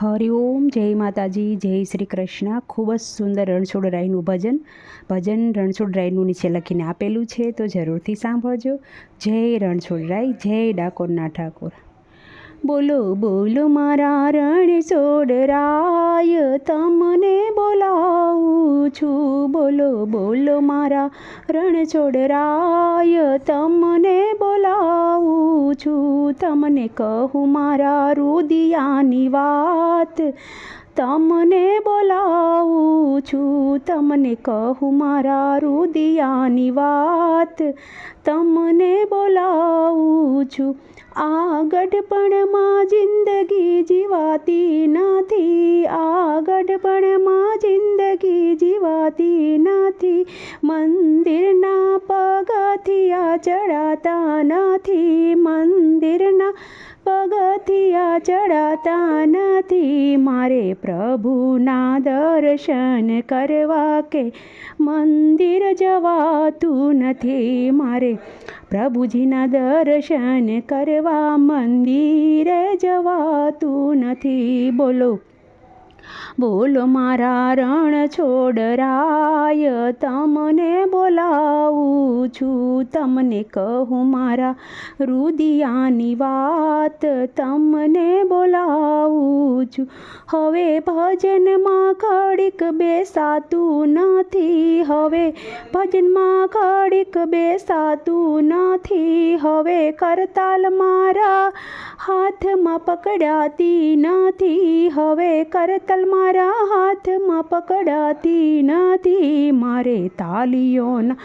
હરિઓમ જય માતાજી, જય શ્રી કૃષ્ણ. ખૂબ જ સુંદર રણછોડ રાયનું ભજન. ભજન રણછોડ રાયનું નીચે લખીને આપેલું છે, તો જરૂરથી સાંભળજો. જય રણછોડ રાય, જય ડાકોરના ઠાકોર. બોલો બોલો મારા રણ છોડરાય, તમને બોલાવું છું. બોલો બોલો મારા રણ છોડરાય, તમને બોલાવું છું. તમને કહું મારા રુદિયાની વાત તમને બોલાવું છું તમને કહું મારા રુદિયાની વાત. તમને બોલાવું છું આ ગઢપણમાં જિંદગી જીવાતી નથી. આ ગઢપણમાં જિંદગી જીવાતી નથી. મંદિરના પગથિયા ચડાતા નથી. મંદિરના પગથિયા ચડાતા નથી મારે પ્રભુના દર્શન કરવા કે મંદિર જવાતું નથી મારે પ્રભુજીના દર્શન કરવા મંદિરે જવાતું નથી બોલો બોલો મારા રણ છોડરાય, તમને બોલાવું છું. તમને કહું મારા રુદિયાની વાત, તમને બોલાવું છું. હવે ભજનમાં ઘડીક બેસાતું નથી, હવે ભજનમાં ખડીક બેસાતું નથી. હવે કરતાલ મારા હાથમાં પકડાતી નથી. હવે કરતલ મારા હાથમાં પકડાતી નથી. મારે તાલીઓના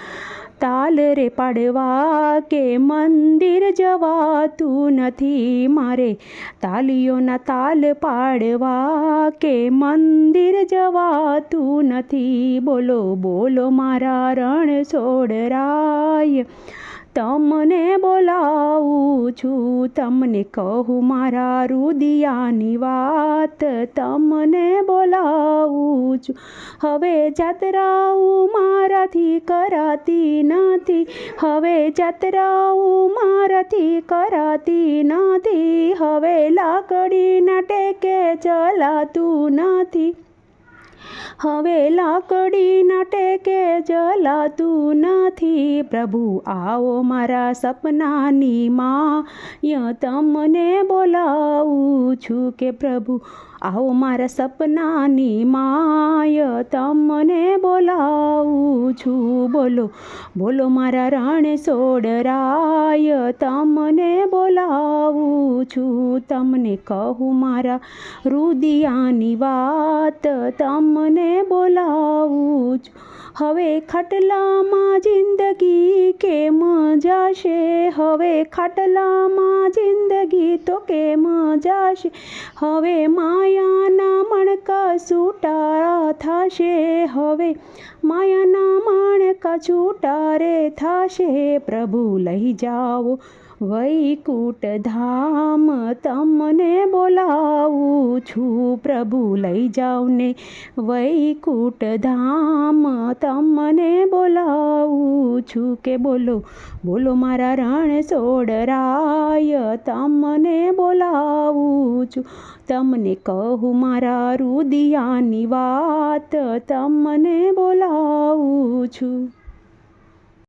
તાલ રે પાડવા કે મંદિર જવાતું નથી. મારે તાલીઓના તાલ પાડવા કે મંદિર જવાતું નથી. બોલો બોલો મારા રણ છોડરાય. તમને બોલાવું છું, તમને કહું મારા રુદિયાની વાત, તમને બોલાવું છું. હવે જાત્રાઓ મારાથી કરાતી નથી, હવે જાત્રાઓ મારાથી કરાતી નથી, હવે લાકડીના ટેકે ચલાતું નથી. હવે લાકડીના ટેકે જલાતું નથી. પ્રભુ, આવો મારા સપનાની માં તમને બોલાવું છું કે પ્રભુ, આવો મારા સપનાની માય તમને છું, બોલો બોલો મારા રણ સોડરાય, તમને બોલાવું છું, તમને કહું મારા રુદિયાની વાત, તમને બોલાવું છું. હવે ખાટલામાં જિંદગી કેમ જાશે? હવે ખાટલામાં જિંદગી તો કેમ જાશે? હવે માયાના મણકા છૂટા થશે. હવે માયાના માણકા છૂટા રે થશે પ્રભુ, લઈ જાઓ વૈકુટ ધામ, તમને બોલાવું છું પ્રભુ, લઈ જાઓ ને વૈકુટ ધામ, તમને બોલાવું છું કે બોલો બોલો મારા રણ સોડરાય, તમને બોલાવું છું. તમને કહું મારા રુદિયાની વાત, તમને બોલાવું છું.